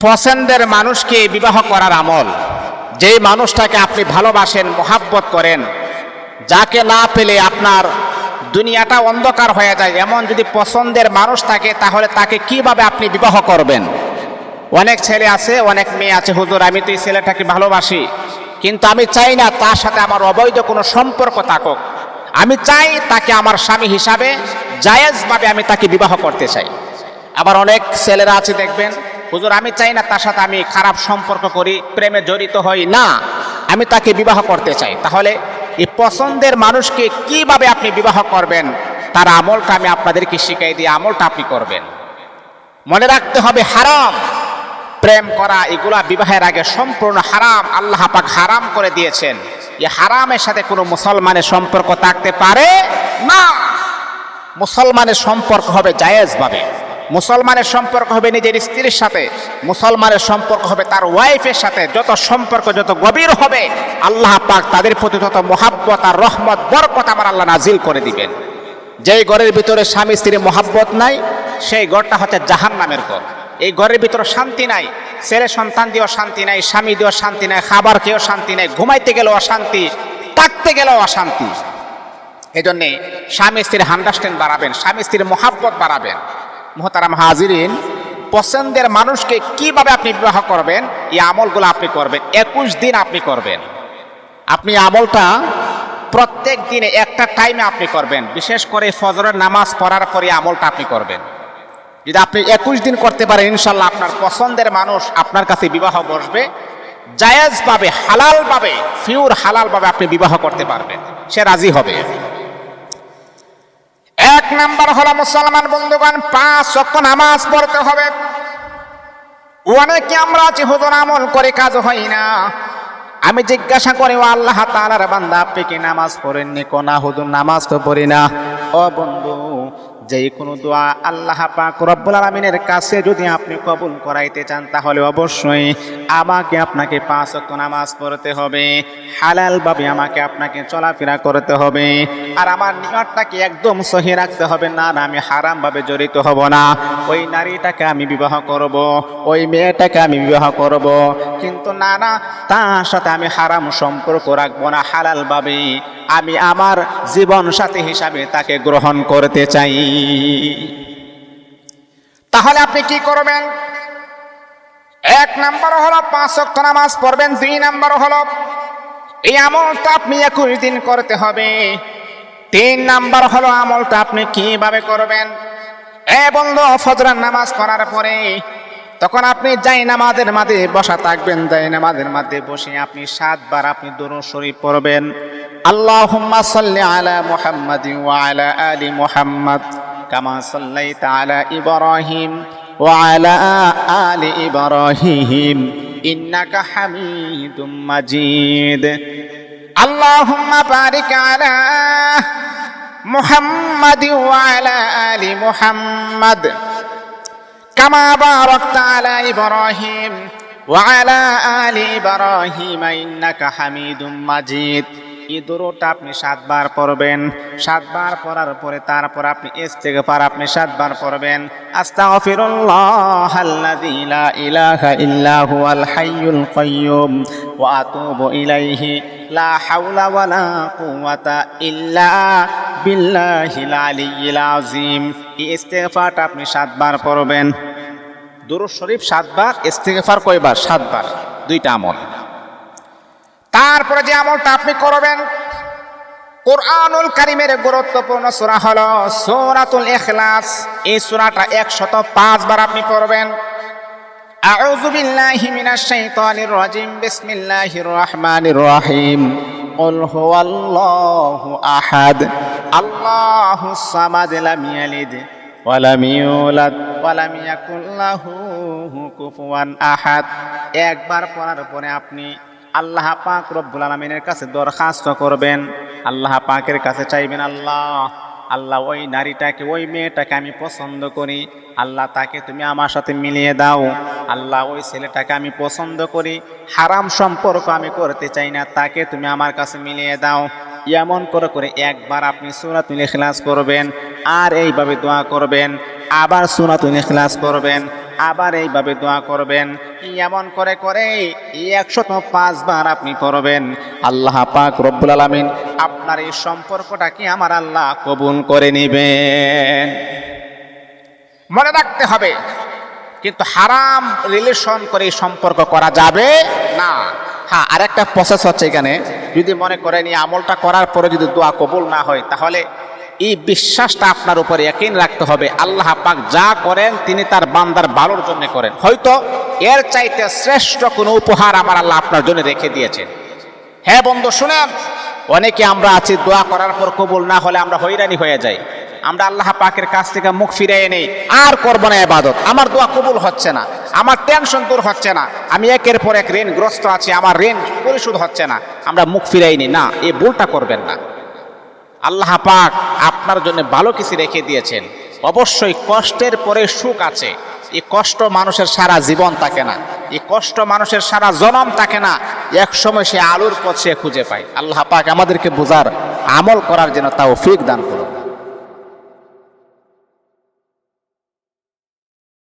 পছন্দের মানুষকে বিবাহ করার আমল। যেই মানুষটাকে আপনি ভালোবাসেন, মোহাব্বত করেন, যাকে না পেলে আপনার দুনিয়াটা অন্ধকার হয়ে যায়। এমন যদি পছন্দের মানুষ থাকে, তাহলে তাকে কীভাবে আপনি বিবাহ করবেন? অনেক ছেলে আছে, অনেক মেয়ে আছে। হুজুর, আমি তো এই ছেলেটাকে ভালোবাসি। কিন্তু আমি চাই না তার সাথে আমার অবৈধ কোনো সম্পর্ক থাকুক। আমি চাই তাকে আমার স্বামী হিসাবে জায়েজভাবে আমি তাকে বিবাহ করতে চাই। আবার অনেক ছেলেরা আছে, দেখবেন হুজুর, আমি চাই না তার সাথে আমি খারাপ সম্পর্ক করি, প্রেমে জড়িত হই। না, আমি তাকে বিবাহ করতে চাই। তাহলে এই পছন্দের মানুষকে কীভাবে আপনি বিবাহ করবেন? তার আমলটা আমি আপনাদেরকে শিখাই দিয়ে আমলটা আপনি করবেন। মনে রাখতে হবে, হারাম প্রেম করা, এগুলা বিবাহের আগে সম্পূর্ণ হারাম। আল্লাহ পাক হারাম করে দিয়েছেন। এই হারামের সাথে কোনো মুসলমানের সম্পর্ক থাকতে পারে? না। মুসলমানের সম্পর্ক হবে জায়েজভাবে। মুসলমানের সম্পর্ক হবে নিজের স্ত্রীর সাথে, মুসলমানের সম্পর্ক হবে তার ওয়াইফের সাথে। যত সম্পর্ক, যত গভীর হবে, আল্লাহ পাক তাদের প্রতি তত মোহাব্বত আর রহমত, বরকত আমার আল্লাহ নাজিল করে দিবেন। যেই ঘরের ভিতরে স্বামী স্ত্রীর মোহাব্বত নাই, সেই ঘরটা হচ্ছে জাহান নামের ঘর। এই ঘরের ভিতরে শান্তি নাই, ছেলে সন্তান দিয়েও শান্তি নাই, স্বামী দিয়েও শান্তি নাই, খাবার খেয়েও শান্তি নাই, ঘুমাইতে গেলেও অশান্তি, থাকতে গেলেও অশান্তি। এই জন্যে স্বামী স্ত্রীর আন্ডারস্ট্যান্ড বাড়াবেন, স্বামী স্ত্রীর মহাব্বত বাড়াবেন। মোহতারাম হাজিরিন, পছন্দের মানুষকে কীভাবে আপনি বিবাহ করবেন, এই আমলগুলো আপনি করবেন, একুশ দিন আপনি করবেন। আপনি আমলটা প্রত্যেক দিনে একটা টাইমে আপনি করবেন, বিশেষ করে ফজরের নামাজ পড়ার পরে আমলটা আপনি করবেন। যদি আপনি একুশ দিন করতে পারেন ইনশাল্লাহ আপনার পছন্দের মানুষ আপনার কাছে বিবাহ বসবে জায়েজভাবে হালালভাবে ফিউর হালালভাবে আপনি বিবাহ করতে পারবেন, সে রাজি হবে। এক নাম্বার হলো মুসলমান বন্ধুগণ, পাঁচ শক্ত নামাজ পড়তে হবে। অনেকে আমরা হুজুর আমল করে কাজ হয় না। আমি জিজ্ঞাসা করি, ও আল্লাহ তাআলার বান্দা, আপনি কি নামাজ পড়েননি? কোনা হুজুর, নামাজ তো পড়ি না। ও বন্ধু যে কোনো দোয়া আল্লাহ পাক রব্বুল আলামিনের কাছে যদি আপনি কবুল করাইতে চান, তাহলে অবশ্যই আমাকে আপনাকে পাঁচ ওয়াক্ত নামাজ পড়তে হবে। হালাল ভাবে আমাকে আপনাকে চলাফেরা করতে হবে। আর আমার নিয়তটাকে একদম সহি রাখতে হবে, না না, আমি হারাম ভাবে জড়িত হব না। ওই নারীটাকে আমি বিবাহ করব, ওই মেয়েটাকে আমি বিবাহ করব। কিন্তু না না, তার সাথে আমি হারাম সম্পর্ক রাখব না হালাল ভাবে আমি আমার জীবন সাথী হিসাবে তাকে গ্রহণ করতে চাই। তাহলে আপনি কি করবেন? এক নাম্বার হলো পাঁচ ওয়াক্ত নামাজ পড়বেন, দুই নাম্বার হলো এই আমলটা আপনি একুশ দিন করতে হবে। তিন নাম্বার হলো আমলটা আপনি কীভাবে করবেন? এ বন্ধু, ফজরার নামাজ পড়ার পরে তখন আপনি যাই নামাজের মাঝে বসা থাকবেন, যাই নামাজের মাঝে বসে আপনি সাতবার আপনি দরুদ শরীফ পড়বেন। আল্লাহ সাল্লি আলা মুহাম্মাদিন ওয়া আলা আলি মুহাম্মাদ, কামা সাল্লাইতা আলা ইব্রাহিম ওয়ালা আলী আলি ইব্রাহিম, ইন্নাকা হামিদুম মাজিদ। আল্লাহুম্মা বারিক আলা মুহাম্মাদিন ওয়ালা আলি মুহাম্মাদ। কামা বারাকত আলা ইব্রাহিম ওয়া আলা আলি ইব্রাহিম ইন্নাকা হামিদুম মাজিদ। এই দূরটা আপনি সাতবার পড়বেন। সাতবার পড়ার পরে তারপর আপনি ইস্তেগফার আপনি সাতবার পড়বেন। আস্তাগফিরুল্লাহ আল্লাযী লা ইলাহা ইল্লা হুয়াল হাইয়ুল কাইয়্যুম ওয়া আতুবু ইলাইহি। এই আপনি সাতবার পড়বেন। দুরূদ শরীফ সাতবার, ইস্তেগফার কয়বার? সাতবার। দুইটা আমল। তারপরে যে আমলটা আপনি করবেন, কোরআনুল কারিমের গুরুত্বপূর্ণ সূরা হলো সূরাতুল ইখলাস। এই সূরাটা 105 বার আপনি পড়বেন। আউযু বিল্লাহি মিনাশ শাইতানির রাজিম বিসমিল্লাহির রহমানির রহিম قل هو الله أحد الله الصمد لم يلد ولم يولد ولم يكن له كفوا أحد একবার পড়ার পরে আপনি আল্লাহ পাক রব্বুল আলমিনের কাছে দরখাস্ত করবেন আল্লাহ পাকের কাছে চাইবেন আল্লাহ আল্লাহ ওই নারীটাকে, ওই মেয়েটাকে আমি পছন্দ করি। আল্লাহ তাকে তুমি আমার সাথে মিলিয়ে দাও। আল্লাহ ওই ছেলেটাকে আমি পছন্দ করি। হারাম সম্পর্ক আমি করতে চাই না, তাকে তুমি আমার কাছে মিলিয়ে দাও। এমন করে করে একবার আপনি সুরাতুল ইখলাস করবেন আর এইভাবে দোয়া করবেন। আবার সুরাতুল ইখলাস করবেন আবার এইভাবে দোয়া করবেন। এমন করে করে একশত পাঁচবার আপনি করবেন। আল্লাহ পাক রব্বুল আলমিন আপনার এই সম্পর্কটাকে আমার আল্লাহ কবুল করে নেবেন। মনে রাখতে হবে, কিন্তু হারাম রিলেশন করে সম্পর্ক করা যাবে না। হ্যাঁ আরেকটা প্রসেস হচ্ছে এখানে। যদি মনে করেন এই আমলটা করার পরে যদি দোয়া কবুল না হয়, তাহলে এই বিশ্বাসটা আপনার উপরে একই রাখতে হবে। আল্লাহ পাক যা করেন, তিনি তার বান্দার ভালোর জন্য করেন। হয়তো এর চাইতে শ্রেষ্ঠ কোনো উপহার আমার আল্লাহ আপনার জন্য রেখে দিয়েছেন। হ্যাঁ বন্ধু, শুনেন, অনেকে আমরা আছি, দোয়া করার পর কবুল না হলে আমরা হয়রানি হয়ে যাই। আমরা আল্লাহ পাকের কাছ থেকে মুখ ফিরিয়ে নেই। আর করব না এবাদত। আমার দোয়া কবুল হচ্ছে না। আমার টেনশন দূর হচ্ছে না। আমি একের পর এক ঋণগ্রস্ত আছি। আমার ঋণ পরিশোধ হচ্ছে না। আমরা মুখ ফিরাই নি না, এই ভুলটা করবেন না। আল্লাহ পাক আপনার জন্য ভালো কিছু রেখে দিয়েছেন। অবশ্যই কষ্টের পরে সুখ আছে। এই কষ্ট মানুষের সারা জীবন থাকে না। এই কষ্ট মানুষের সারা জনম থাকে না। এক সময় সে আলোর পথ সে খুঁজে পায়। আল্লাহ পাক আমাদেরকে বোঝার আমল করার জন্য তাও ফিক দান করুন।